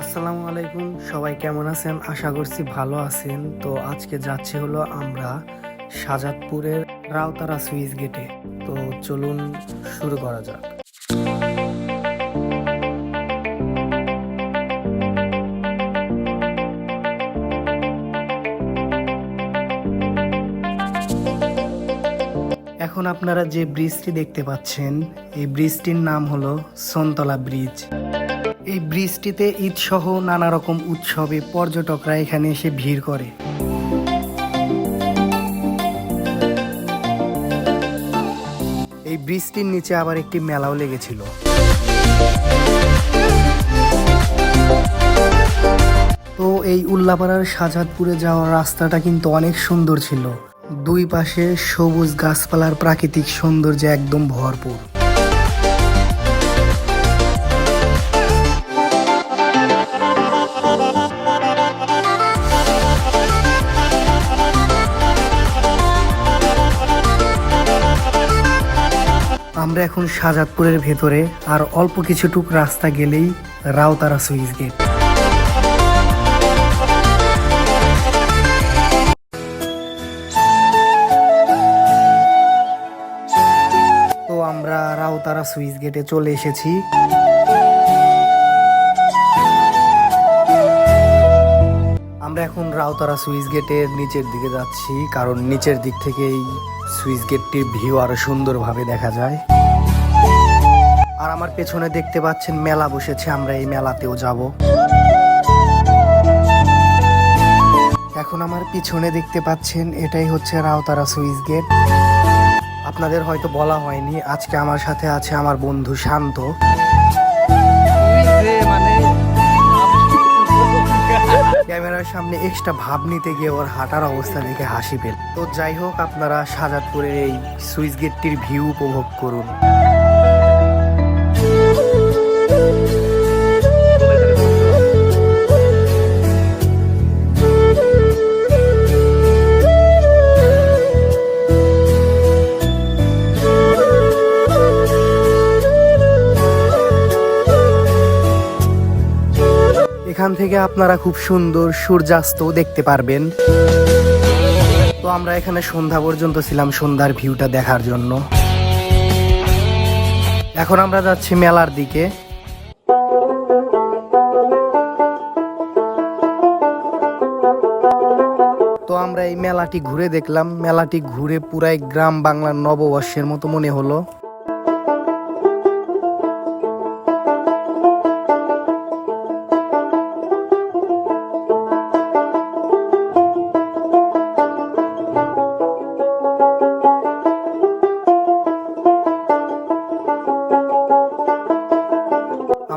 আসসালামু আলাইকুম, সবাই কেমন আছেন? আশা করছি ভালো আছেন। তো আজকে যাচ্ছি হলো আমরা শাজাদপুরের রাউতারা সুইচ গেটে। তো চলুন শুরু করা যাক। এখন আপনারা যে ব্রিজটি দেখতে পাচ্ছেন, এই ব্রিজটির নাম হলো সন্তলা ব্রিজ। এই ব্রিজটিতে ঈদ সহ নানা রকম উৎসবে পর্যটকরা এখানে এসে ভিড় করে। এই ব্রিজটির নিচে আবার একটি মেলাও লেগেছিল। তো এই উল্লাপাড়ার শাহজাদপুরে যাওয়ার রাস্তাটা কিন্তু অনেক সুন্দর ছিল। দুই পাশে সবুজ গাছপালার প্রাকৃতিক সৌন্দর্যে একদম ভরপুর। আমরা এখন শাহজাদপুরের ভেতরে আর অল্প কিছুটুক রাস্তা গেলেই রাউতারা সুইচ গেট। তো আমরা রাউতারা সুইচ গেটে চলে এসেছি। আমরা এখন রাউতারা সুইচ গেটের নিচের দিকে যাচ্ছি, কারণ নিচের দিক থেকেই সুইচ গেটটির ভিউ আরও সুন্দরভাবে দেখা যায়। আর আমার পেছনে দেখতে পাচ্ছেন মেলা বসেছে, আমরা এই মেলাতেও যাব। এখন আমার পিছনে দেখতে পাচ্ছেন, এটাই হচ্ছে রাউতারা সুইচ গেট। আপনাদের হয়তো বলা হয়নি, আজকে আমার সাথে আছে আমার বন্ধু শান্ত। ক্যামেরার সামনে এক্সট্রা ভাব নিতে গিয়ে ওর হাঁটার অবস্থা দেখে হাসি পেল। তো যাই হোক, আপনারা সাজাদপুরের এই সুইচ গেটটির ভিউ উপভোগ করুন। এখান থেকে আপনারা খুব সুন্দর সূর্যাস্ত দেখতে পারবেন। তো আমরা এখানে সন্ধ্যা পর্যন্ত ছিলাম সন্ধ্যার ভিউটা দেখার জন্য। এখন আমরা যাচ্ছি মেলার দিকে। তো আমরা এই মেলাটি ঘুরে দেখলাম। মেলাটি ঘুরে পুরাই গ্রাম বাংলার নববর্ষের মতো মনে হলো।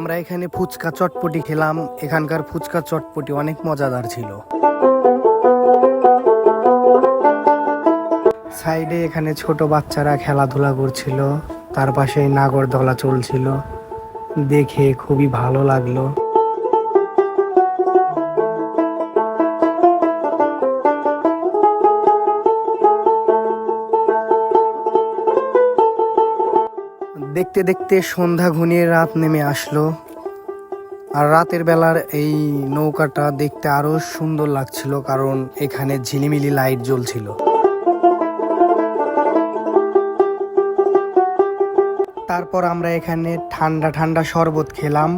আমরা এখানে ফুচকা চটপটি খেলাম। এখানকার ফুচকা চটপটি অনেক মজাদার ছিল। সাইডে এখানে ছোট বাচ্চারা খেলাধুলা করছিল। তার পাশে নাগরদোলা চলছিল। দেখে খুবই ভালো লাগল। দেখতে দেখতে সন্ধ্যা ঘনিয়ে রাত নেমে আসলো। আর রাতের বেলার এই নৌকাটা দেখতে আরও সুন্দর লাগছিল কারণ এখানে ঝিলিমিলি লাইট জ্বলছিল। তারপর আমরা এখানে ঠান্ডা ঠান্ডা শরবত খেলাম।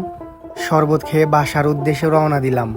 শরবত খেয়ে বাসার উদ্দেশ্যে রওনা দিলাম।